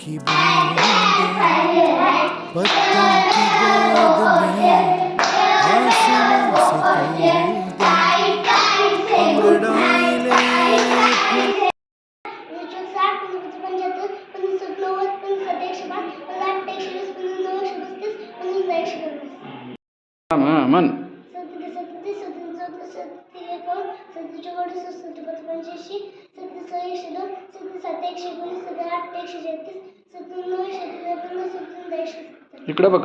की बूंदें पत्तों की गोद में आसमां से कूदे अंगड़ाई ले इकडे बघ.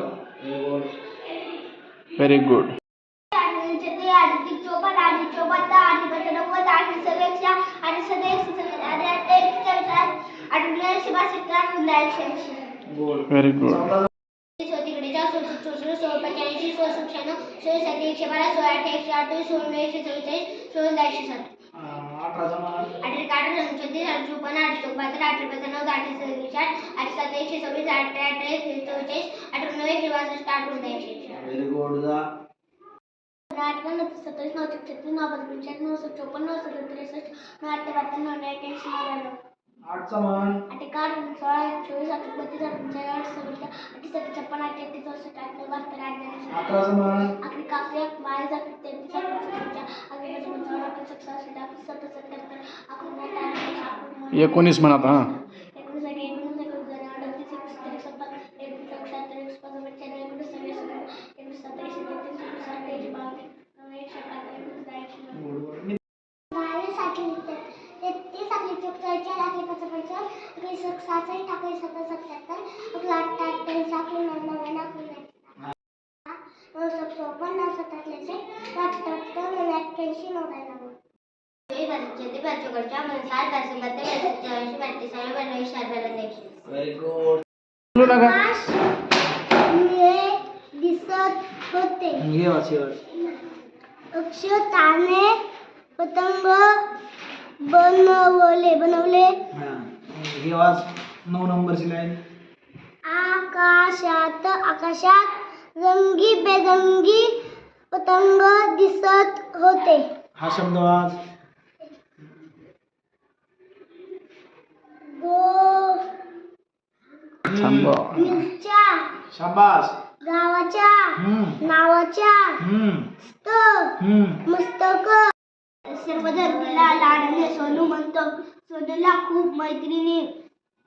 व्हेरी गुड व्हेरी गुड एकशे बारा सोळा आठ एकशे अठ्ठावीस सोळा नऊ एकशे चव्वेचाळीस सोळा एकशे सात दोन छत्तीस आठ चोपन्न आठ चौपन्न आठ पंच्याण्णव आठ सव्वीस आठ आठ सात एकशे सव्वीस आठ आठ एकशे चव्वेचाळीस आठ नऊ एकशे बासष्ट आठ पुन्हा एकशे ऐंशी व्हेरी गुड जा आठ नऊ सत्तावीस नऊ छत्तीस नऊ पाच पंच्याण्णव नऊ आठचा मान आठ सोळा चोवीस आठ बत्तीस आठ पंचेचाळीस आठ सव्वीस आठ सत्तर छप्पन आठ एकतीस चौसष्ट आठ नऊ बहात्तर आठ अकराचा मान अकरी बावीस तेहतीस अकरी सत्तर अकरी एकोणीस म्हणत हां एकोणीस आणि एकोणीस एकोणीस आणि अडतीस एकवीस त्रेसष्ट सत्तर एकवीस एकशे अठ्ठ्याण्णव एकशे पंच्याण्णव एकोणीस सव्वीस एकवीस सत्तर एकशे तेहतीस एकवीस साठ एकशे बावीस एकशे एकाहत्तर एकोणीस ऐंशी गुड बावीस आठशे तेहतीस आठशे चौवेचाळीस आठशे पंचेचाळीस अकरा सहासष्ट अकरा सत्तर सत्त्याहत्तर अकरा अठ्ठ्याहत्तर अकरा नव्याण्णव अकरा नऊ सत्तर चौपन्न नऊ सत्तर त्रेसष्ट अठ्ठ्याहत्तर नऊ एक्क्याऐंशी नव्याण्णव व्हेरी गुड बोलू नका दिसत होते. घे वाचीवर अक्षताने पतंग बनवले बनवले. हा घे वाच नऊ नंबरची लाईन आकाशात आकाशात रंगी बेरंगी पतंग दिसत होते. हा शब्द वाच गो थांबा मिरच्या शाबास. गावाच्या. नावाच्या. मस्तक. सर्व धर्मीला लाडणे सोनू म्हणतो. सोनूला खूप मैत्रिणी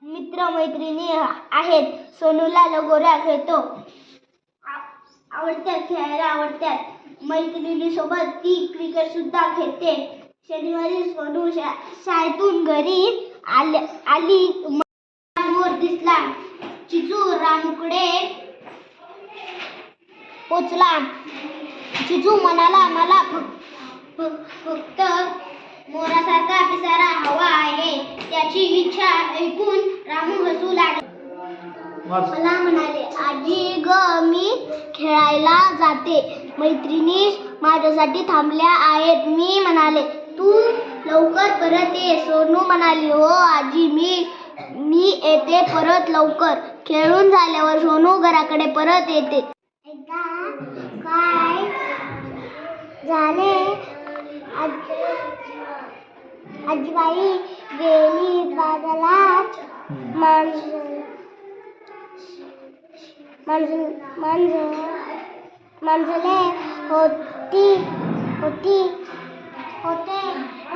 मित्र मैत्रिणी आहेत. सोनूला लगोऱ्या खेळतो. आ- आवडत्यात खेळायला आवडत्यात मैत्रिणीसोबत ती क्रिकेट सुद्धा खेळते. शनिवारी सोनू शा शाळेतून घरी आले आली मोर दिसला. चिजू रामकडे पोचला. चिजू म्हणाला मला फक्त फक्त मोरासारखा पिसारा हवा आहे. त्याची इच्छा ऐकून रामू हसू लागला. मला म्हणाले आजी ग मी खेळायला जाते. मैत्रिणी माझ्यासाठी थांबल्या आहेत. मी म्हणाले तू लवकर परत ये. सोनू म्हणाली हो आजी मी मी येते परत लवकर. खेळून झाल्यावर सोनू घराकडे परत येते. एकदा काय झाले? आजीबाई गेली बाजारात मांजले होती होती होते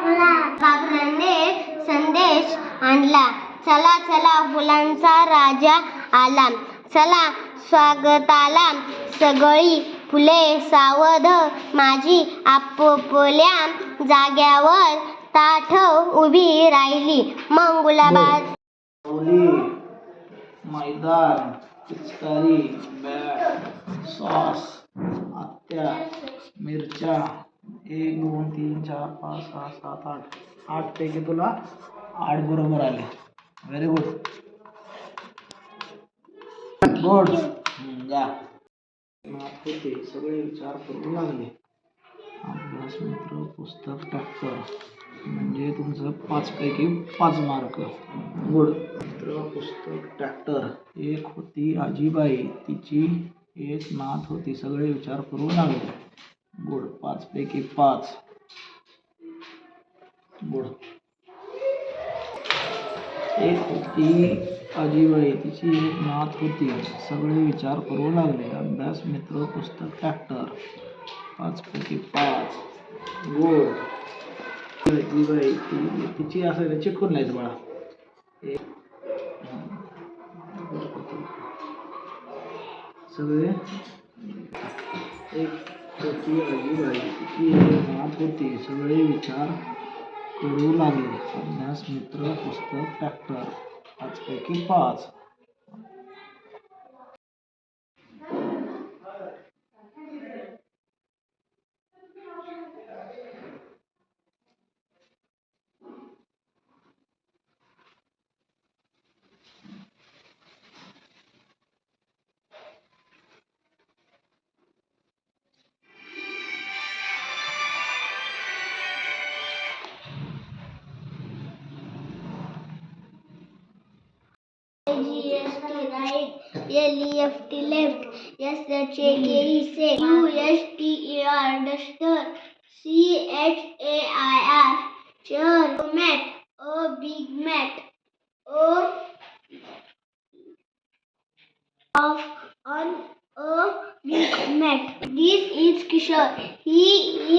फुला काकराने संदेश आणला. चला चला फुलांचा राजा आला. चला स्वागताला. सगळी फुले सावध. माझी आपोपल्या जाग्यावर ताठ उभी राहिली. मग गुलाबात हो. मैदान पिचकारी बॅट सॉस आत्या मिरच्या एक दोन तीन चार पाच सहा सात आठ. आठ पैकी तुला आठ बरोबर आले. व्हेरी गुड गुड जा. होते सगळे विचार करू लागले. अभ्यास मित्र पुस्तक ट्रॅक्टर म्हणजे तुमचं पाच पैकी पाच मार्क. गुड मित्र पुस्तक ट्रॅक्टर एक होती आजीबाई. तिची एक नात होती. सगळे विचार करू लागले गुड पाच पैकी पाच. गुड एक होती आजीबाई तिची एक नात होती. सगळे विचार करू लागले. अभ्यास मित्र पुस्तक ट्रॅक्टर पाच पैकी पाच. गोड आजीबाई ती तिची असं चिकून लिहायचं बाळा. एक. सगळे. एक. होती आजीबाई तिची एक नात होती सगळे विचार करू लागले. अभ्यास मित्र पुस्तक टॅक्टर पाचपैकी पाच. L-E-F-T left, S-H-A-K-E say, U-S-T-E-R duster, C-H-A-I-R chair, mat, a big mat, a of on a big mat. This is Kishore. He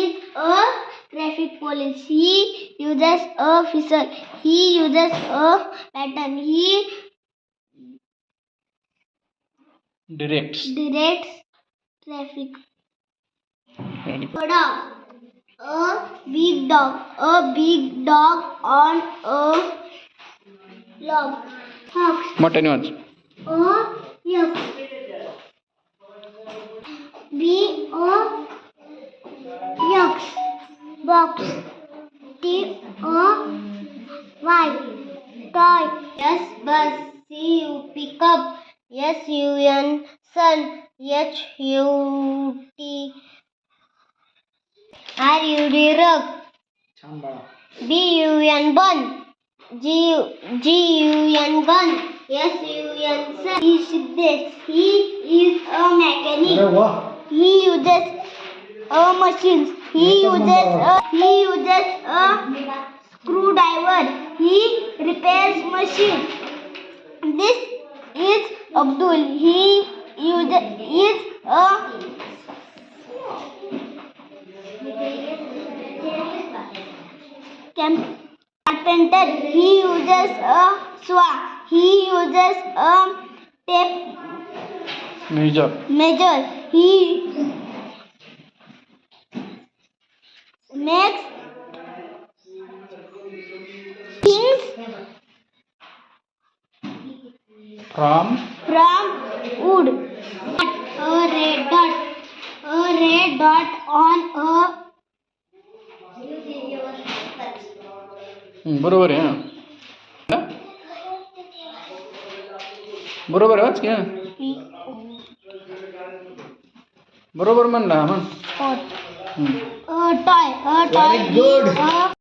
is a traffic police. He uses a whistle. He uses a pattern. He directs directs traffic. Dog. A big dog. A big dog on a log. Hawks. mutton words? A yuk B a yuk box. T a t o y. Toy. Yes bus. See you. Pick up. U N sun H U T R U D rug छान बाळा B U N bun G G U N gun S U N sun He Siddesh He is a mechanic अरे वा He uses a machines He uses a he uses a screwdriver He repairs machine This is Abdul. He is a carpenter. He uses a saw. He uses a tape measure. Measure. He makes things from from wood. A red dot. A red dot on a बरोबर आहे हा बरोबर आहे वाच की हा. बरोबर म्हणला हा म्हण pot. हम्म. A